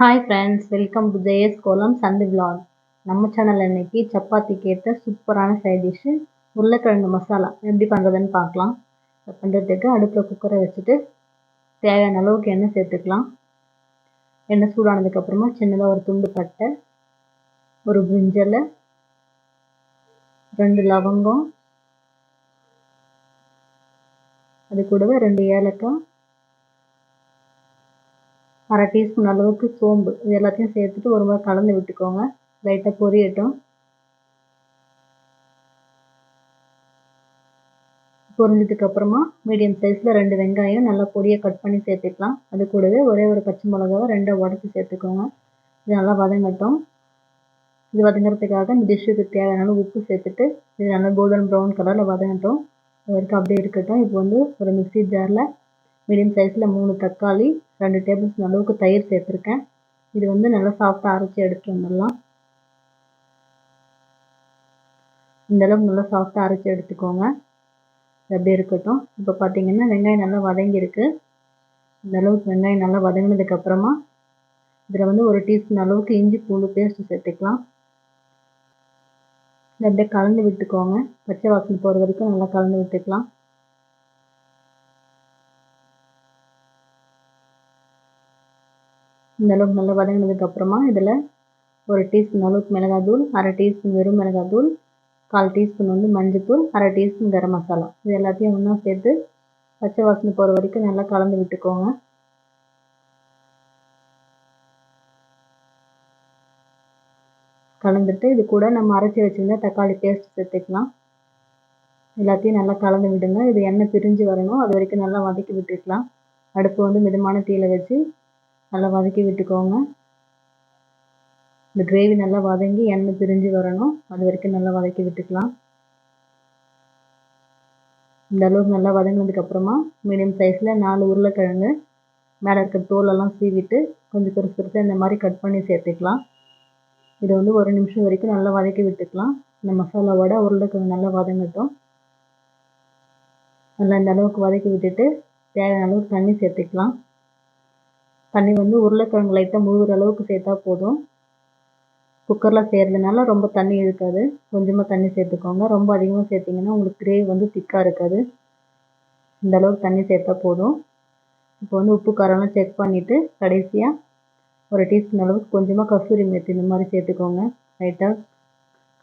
Hi friends welcome to Jaya's கோலம் சந்து vlog நம்ம சேனல் இன்றைக்கி சப்பாத்திக்கு ஏற்ற சூப்பரான சைட் டிஷ்ஷு உருளைக்கிழங்கு மசாலா. எப்படி பண்ணுறதுன்னு பார்க்கலாம். பண்ணுறதுக்கு அடுப்பில் குக்கரை வச்சுட்டு தேவையான அளவுக்கு எண்ணெய் சேர்த்துக்கலாம். எண்ணெய் சூடானதுக்கப்புறமா சின்னதாக ஒரு துண்டு பட்டை ஒரு பிரிஞ்சலை ரெண்டு லவங்கம் அது கூடவே ரெண்டு ஏலக்காய் அரை டீஸ்பூன் அளவுக்கு சோம்பு. இது எல்லாத்தையும் சேர்த்துட்டு ஒரு முறை கலந்து விட்டுக்கோங்க. லைட்டாக பொரியட்டும். பொரிஞ்சதுக்கு அப்புறமா மீடியம் சைஸில் ரெண்டு வெங்காயம் நல்லா பொடியை கட் பண்ணி சேர்த்துக்கலாம். அது கூடவே ஒரே ஒரு பச்சை மிளகாவை ரெண்டை உடச்சி சேர்த்துக்கோங்க. இது நல்லா வதங்கட்டும். இது வதங்குறதுக்காக இந்த டிஷ்ஷுக்கு தேவையான உப்பு சேர்த்துட்டு இது நல்லா கோல்டன் ப்ரௌன் கலரில் வதங்கட்டும். அது வரைக்கும் அப்படியே இருக்கட்டும். இப்போ வந்து ஒரு மிக்சி ஜாரில் மீடியம் சைஸில் மூணு தக்காளி ரெண்டு டேபிள் ஸ்பூன் அளவுக்கு தயிர் சேர்த்துருக்கேன். இது வந்து நல்லா சாஃப்டாக அரைச்சி எடுத்துகிட்டு வந்துடலாம். இந்த அளவுக்கு நல்லா சாஃப்டாக அரைச்சி எடுத்துக்கோங்க. அப்படியே இருக்கட்டும். இப்போ பார்த்தீங்கன்னா வெங்காயம் நல்லா வதங்கியிருக்கு. இந்த அளவுக்கு வெங்காயம் நல்லா வதங்கினதுக்கப்புறமா இதில் வந்து ஒரு டீஸ்பூன் அளவுக்கு இஞ்சி பூண்டு பேஸ்ட்டு சேர்த்துக்கலாம். இதை அப்படியே கலந்து விட்டுக்கோங்க. பச்சை வாசனை போகிற வரைக்கும் நல்லா கலந்து விட்டுக்கலாம். இந்த அளவுக்கு நல்லா வதங்கினதுக்கப்புறமா இதில் ஒரு டீஸ்பூன் அளவுக்கு மிளகாய் தூள் அரை டீஸ்பூன் வெறும் மிளகாய் தூள் கால் டீஸ்பூன் வந்து மஞ்சத்தூள் அரை டீஸ்பூன் கரம் மசாலா. இது எல்லாத்தையும் ஒன்றா சேர்த்து பச்சை வாசனை போகிற வரைக்கும் நல்லா கலந்து விட்டுக்கோங்க. கலந்துட்டு இது கூட நம்ம அரைச்சி வச்சுருந்த தக்காளி பேஸ்ட் சேர்த்துக்கலாம். எல்லாத்தையும் நல்லா கலந்து விடுங்க. இது எண்ணெய் பிரிஞ்சு வரணும். அது வரைக்கும் நல்லா வதக்கி விட்டுக்கலாம். அடுப்பு வந்து மிதமான தீயில வச்சு நல்லா வதக்கி விட்டுக்கோங்க. இந்த கிரேவி நல்லா வதங்கி எண்ணெய் பிரிஞ்சு வரணும். அது வரைக்கும் நல்லா வதக்கி விட்டுக்கலாம். இந்த அளவுக்கு நல்லா வதங்கினதுக்கப்புறமா மீடியம் சைஸில் நாலு உருளைக்கிழங்கு மேலே இருக்கிற தோலெல்லாம் சீவிட்டு கொஞ்சம் பெருசு பெருசாக இந்த மாதிரி கட் பண்ணி சேர்த்துக்கலாம். இதை வந்து ஒரு நிமிஷம் வரைக்கும் நல்லா வதக்கி விட்டுக்கலாம். இந்த மசாலாவோட உருளைக்கிழங்கு நல்லா வதங்கட்டும். நல்லா இந்த அளவுக்கு வதக்கி விட்டுட்டு தேவையான அளவுக்கு தண்ணி சேர்த்துக்கலாம். தண்ணி வந்து உருளைக்கிழங்கு லைட்டாக முழுகிற அளவுக்கு சேர்த்தா போதும். குக்கரில் செய்கிறதுனால ரொம்ப தண்ணி இருக்காது. கொஞ்சமாக தண்ணி சேர்த்துக்கோங்க. ரொம்ப அதிகமாக சேர்த்திங்கன்னா உங்களுக்கு கிரேவி வந்து திக்காக இருக்காது. இந்த அளவுக்கு தண்ணி சேர்த்தா போதும். இப்போ வந்து உப்பு காரம்லாம் செக் பண்ணிவிட்டு கடைசியாக ஒரு டீஸ்பூன் அளவுக்கு கொஞ்சமாக கஸ்தூரி மேத்தி இந்த மாதிரி சேர்த்துக்கோங்க. லைட்டாக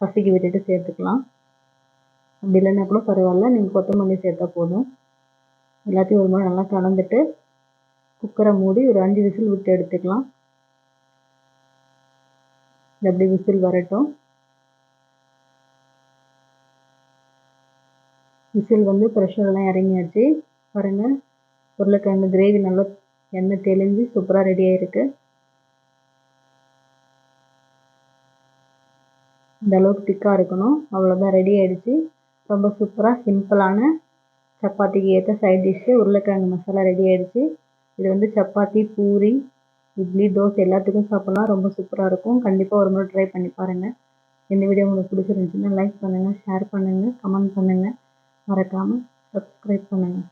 கசக்கி விட்டுட்டு சேர்த்துக்கலாம். அப்படி இல்லைன்னா கூட பரவாயில்ல. நீங்கள் கொத்தமல்லி சேர்த்தா போதும். எல்லாத்தையும் ஒரு முறை நல்லா கலந்துட்டு குக்கரை மூடி ஒரு அஞ்சு விசில் விட்டு எடுத்துக்கலாம். அப்படி விசில் வரட்டும். விசில் வந்து ப்ரெஷர்லாம் இறங்கியாச்சு. பாருங்கள் உருளைக்கிழங்கு கிரேவி நல்லா எண்ணெய் தெளிஞ்சு சூப்பராக ரெடி ஆகிருக்கு இந்த அளவுக்கு திக்காக இருக்கணும். அவ்வளோதான் ரெடி ஆகிடுச்சு ரொம்ப சூப்பராக சிம்பிளான சப்பாத்திக்கு ஏற்ற சைட் டிஷ்ஷு உருளைக்கிழங்கு மசாலா ரெடி ஆகிடுச்சு இது வந்து சப்பாத்தி பூரி இட்லி தோசை எல்லாத்துக்கும் சாப்பிட்லாம். ரொம்ப சூப்பராக இருக்கும். கண்டிப்பாக ஒரு முறை ட்ரை பண்ணி பாருங்கள் இந்த வீடியோ உங்களுக்கு பிடிச்சிருந்துச்சுன்னா லைக் பண்ணுங்கள் ஷேர் பண்ணுங்கள் கமெண்ட் பண்ணுங்கள் மறக்காமல் சப்ஸ்கிரைப் பண்ணுங்கள்